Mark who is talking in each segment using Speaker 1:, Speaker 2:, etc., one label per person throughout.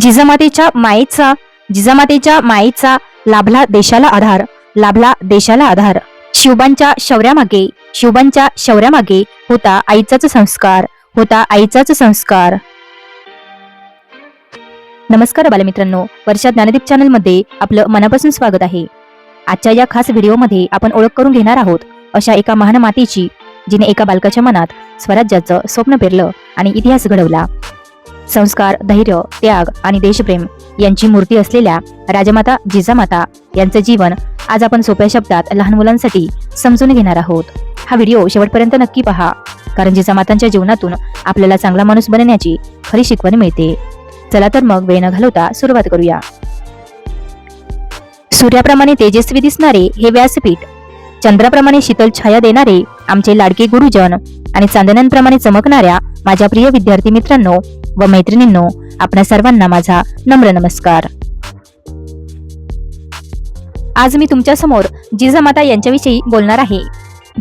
Speaker 1: जिजामातेच्या मायेचा जिजामातेच्या मायेचा लाभला देशाला आधार लाभला देशाला आधार. शिवबांच्या शौर्यामागे शिवबांच्या शौर्यामागे होता आईचाच संस्कार होता आईचाच संस्कार. नमस्कार बालमित्रांनो वर्षा ज्ञानदीप चॅनलमध्ये आपलं मनापासून स्वागत आहे. आजच्या या खास व्हिडिओमध्ये आपण ओळख करून घेणार आहोत अशा एका महान मातेची जिने एका बालकाच्या मनात स्वराज्याचं स्वप्न पेरलं आणि इतिहास घडवला. संस्कार धैर्य त्याग आणि देशप्रेम यांची मूर्ती असलेल्या राजमाता जिजामाता यांचं जीवन आज आपण सोप्या शब्दात लहान मुलांसाठी समजून घेणार आहोत. हा व्हिडिओ शेवटपर्यंत नक्की पहा कारण जिजामातांच्या जीवनातून आपल्याला चांगला माणूस बनण्याची खरी शिकवण मिळते. चला तर मग वेळ न घालवता सुरुवात करूया. सूर्याप्रमाणे तेजस्वी दिसणारे हे व्यासपीठ चंद्राप्रमाणे शीतल छाया देणारे आमचे लाडके गुरुजन आणि चांदण्यांप्रमाणे चमकणाऱ्या माझ्या प्रिय विद्यार्थी मित्रांनो व मैत्रिणींनो आपल्या सर्वांना माझा नम्र नमस्कार. आज मी तुमच्यासमोर जिजामाता यांच्याविषयी बोलणार आहे.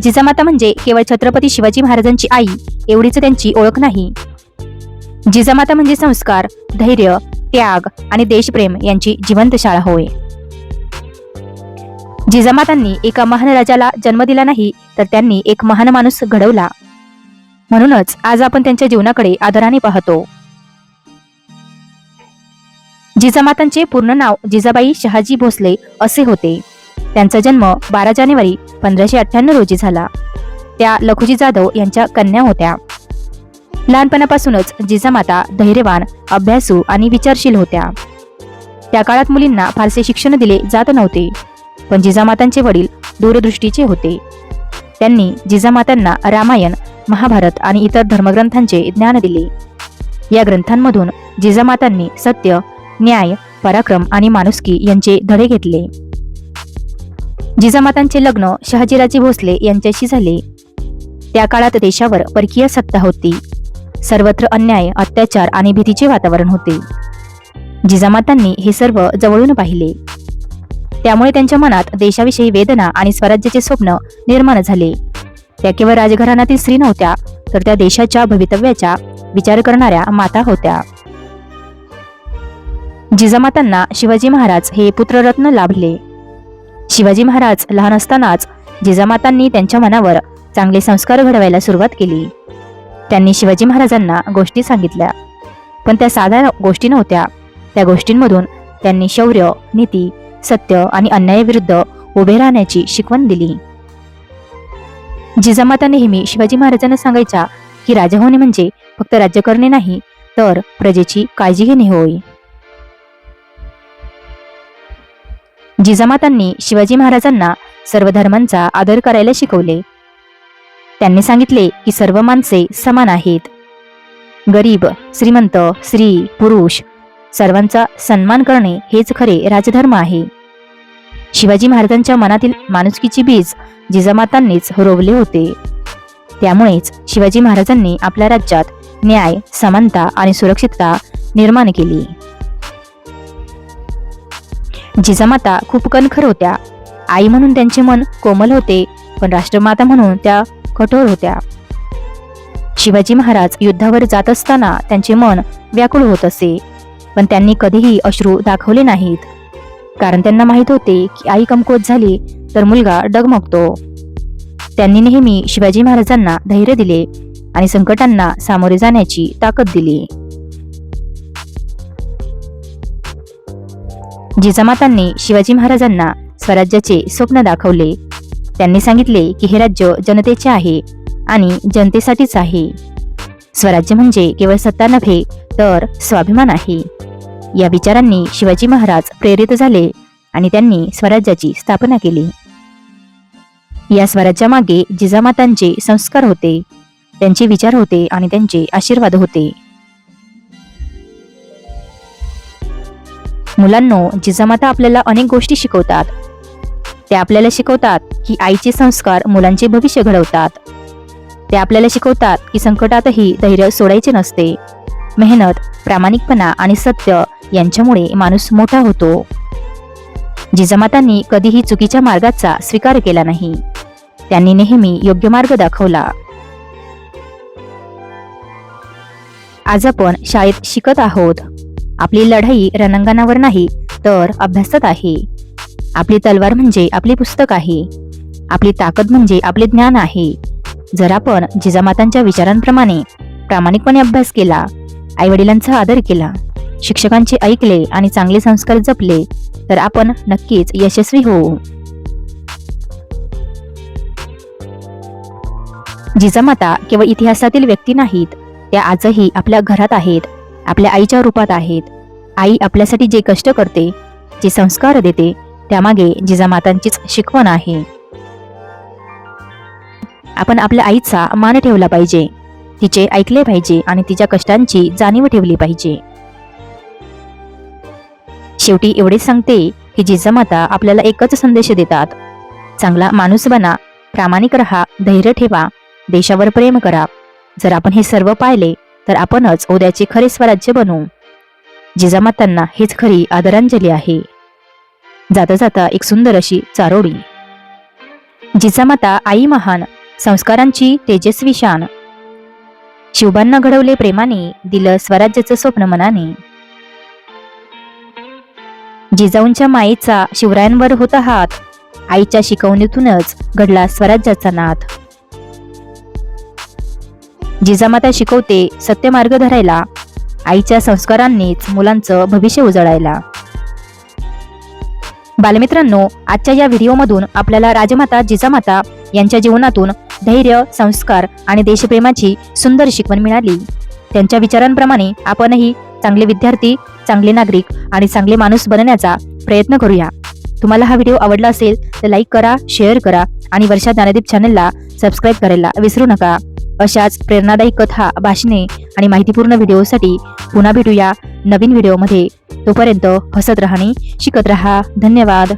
Speaker 1: जिजामाता म्हणजे केवळ छत्रपती शिवाजी महाराजांची आई एवढीच त्यांची ओळख नाही. जिजामाता म्हणजे संस्कार धैर्य त्याग आणि देशप्रेम यांची जिवंत शाळा होय. जिजामातांनी एका महान राजाला जन्म दिला नाही तर त्यांनी एक महान माणूस घडवला. म्हणूनच आज आपण त्यांच्या जीवनाकडे आदराने पाहतो. जिजामातांचे पूर्ण नाव जिजाबाई शहाजी भोसले असे होते. त्यांचा जन्म बारा जानेवारी पंधराशे अठ्ठ्याण्णव रोजी झाला. त्या लखुजी जाधव यांच्या कन्या होत्या. लहानपणापासूनच जिजामाता धैर्यवान अभ्यासू आणि विचारशील होत्या. त्या काळात मुलींना फारसे शिक्षण दिले जात नव्हते पण जिजामातांचे वडील दूरदृष्टीचे होते. त्यांनी जिजामातांना रामायण महाभारत आणि इतर धर्मग्रंथांचे ज्ञान दिले. या ग्रंथांमधून जिजामातांनी सत्य न्याय पराक्रम आणि माणुसकी यांचे धडे घेतले. जिजामातांचे लग्न शहाजीराजे भोसले यांच्याशी झाले. त्या काळात देशावर परकीय सत्ता होती. सर्वत्र अन्याय अत्याचार आणि भीतीचे वातावरण होते. जिजामातांनी हे सर्व जवळून पाहिले. त्यामुळे त्यांच्या मनात देशाविषयी वेदना आणि स्वराज्याचे स्वप्न निर्माण झाले. त्या केवळ राजघराण्यातील स्त्री नव्हत्या तर त्या देशाच्या भवितव्याचा विचार करणाऱ्या माता होत्या. जिजामातांना शिवाजी महाराज हे पुत्ररत्न लाभले. शिवाजी महाराज लहान असतानाच जिजामातांनी त्यांच्या मनावर चांगले संस्कार घडवायला सुरुवात केली. त्यांनी शिवाजी महाराजांना गोष्टी सांगितल्या. पण त्या साध्या गोष्टी नव्हत्या. त्या गोष्टींमधून त्यांनी शौर्य नीती सत्य आणि अन्यायाविरुद्ध उभे राहण्याची शिकवण दिली. जिजामाता नेहमी शिवाजी महाराजांना सांगायच्या की राजा होणे म्हणजे फक्त राज्य करणे नाही तर प्रजेची काळजी घेणे होय. जिजामातांनी शिवाजी महाराजांना सर्व धर्मांचा आदर करायला शिकवले. त्यांनी सांगितले की सर्व माणसे समान आहेत. गरीब श्रीमंत स्त्री पुरुष सर्वांचा सन्मान करणे हेच खरे राजधर्म आहे. शिवाजी महाराजांच्या मनातील माणुसकीची बीज जिजामातांनीच रोवले होते. त्यामुळेच शिवाजी महाराजांनी आपल्या राज्यात न्याय समानता आणि सुरक्षितता निर्माण केली. जिजामाता खूप कणखर होत्या. आई म्हणून त्यांचे मन कोमल होते पण राष्ट्रमाता म्हणून त्या कठोर होत्या. शिवाजी महाराज युद्धावर जात असताना त्यांचे मन व्याकुळ होत असे पण त्यांनी कधीही अश्रू दाखवले नाहीत. कारण त्यांना माहीत होते की आई कमकुवत झाली तर मुलगा डगमगतो. त्यांनी नेहमी शिवाजी महाराजांना धैर्य दिले आणि संकटांना सामोरे जाण्याची ताकद दिली. जिजामातांनी शिवाजी महाराजांना स्वराज्याचे स्वप्न दाखवले. त्यांनी सांगितले की हे राज्य जनतेचे आहे आणि जनतेसाठीच आहे. स्वराज्य म्हणजे केवळ सत्ता नव्हे तर स्वाभिमान आहे. या विचारांनी शिवाजी महाराज प्रेरित झाले आणि त्यांनी स्वराज्याची स्थापना केली. या स्वराज्यामागे जिजामातांचे संस्कार होते. त्यांचे विचार होते आणि त्यांचे आशीर्वाद होते. मुलांनो जिजामाता आपल्याला अनेक गोष्टी शिकवतात. ते आपल्याला शिकवतात की आईचे संस्कार मुलांचे भविष्य घडवतात. ते आपल्याला शिकवतात की संकटातही धैर्य सोडायचे नसते. मेहनत प्रामाणिकपणा आणि सत्य यांच्यामुळे माणूस मोठा होतो. जिजामातांनी कधीही चुकीच्या मार्गाचा स्वीकार केला नाही. त्यांनी नेहमी योग्य मार्ग दाखवला. आज आपण शाळेत शिकत आहोत. आपली लढाई रणांगणावर नाही तर अभ्यासात आहे. आपली तलवार म्हणजे आपले पुस्तक आहे. आपली ताकद म्हणजे आपले ज्ञान आहे. जर आपण जिजामातांच्या विचारांप्रमाणे प्रामाणिकपणे अभ्यास केला आईवडिलांचा आदर केला शिक्षकांचे ऐकले आणि चांगले संस्कार जपले तर आपण नक्कीच यशस्वी होऊ. जिजामाता केवळ इतिहासातील व्यक्ती नाहीत त्या आजही आपल्या घरात आहेत. आपल्या आईच्या रूपात आहेत. आई आपल्यासाठी जे कष्ट करते जे संस्कार देते त्यामागे जिजामातांचीच शिकवण आहे. आपण आपल्या आईचा मान ठेवला पाहिजे. तिचे ऐकले पाहिजे आणि तिच्या कष्टांची जाणीव ठेवली पाहिजे. शेवटी एवढेच सांगते की जिजामाता आपल्याला एकच संदेश देतात. चांगला माणूस बना प्रामाणिक रहा धैर्य ठेवा देशावर प्रेम करा. जर आपण हे सर्व पाहिले तर आपणच उद्याचे खरे स्वराज्य बनू. जिजामातांना हेच खरी आदरांजली आहे. जाता जाता एक सुंदर अशी चारोळी. जिजामाता आई महान संस्कारांची तेजस्वी शान. शिवबांना घडवले प्रेमाने दिलं स्वराज्याचं स्वप्न मनाने. जिजाऊंच्या मायेचा शिवरायांवर होता हात. आईच्या शिकवणीतूनच घडला स्वराज्याचा नाथ जिजामाता शिकवते सत्य मार्ग धरायला आईच्या संस्कारांनीच मुलांचं भविष्य उजळायला. बालमित्रांनो आजच्या या व्हिडिओमधून आपल्याला राजमाता जिजामाता यांच्या जीवनातून धैर्य संस्कार आणि देशप्रेमाची सुंदर शिकवण मिळाली. त्यांच्या विचारांप्रमाणे आपणही चांगले विद्यार्थी चांगले नागरिक आणि चांगले माणूस बनण्याचा प्रयत्न करूया. तुम्हाला हा व्हिडिओ आवडला असेल तर लाईक करा शेअर करा आणि वर्षा ज्ञानदीप चॅनलला सबस्क्राईब करायला विसरू नका. अशाच प्रेरणादायी कथा भाषणे आणि माहितीपूर्ण व्हिडिओसाठी पुन्हा भेटूया नवीन व्हिडिओमध्ये. तोपर्यंत हसत राहणे शिकत रहा. धन्यवाद.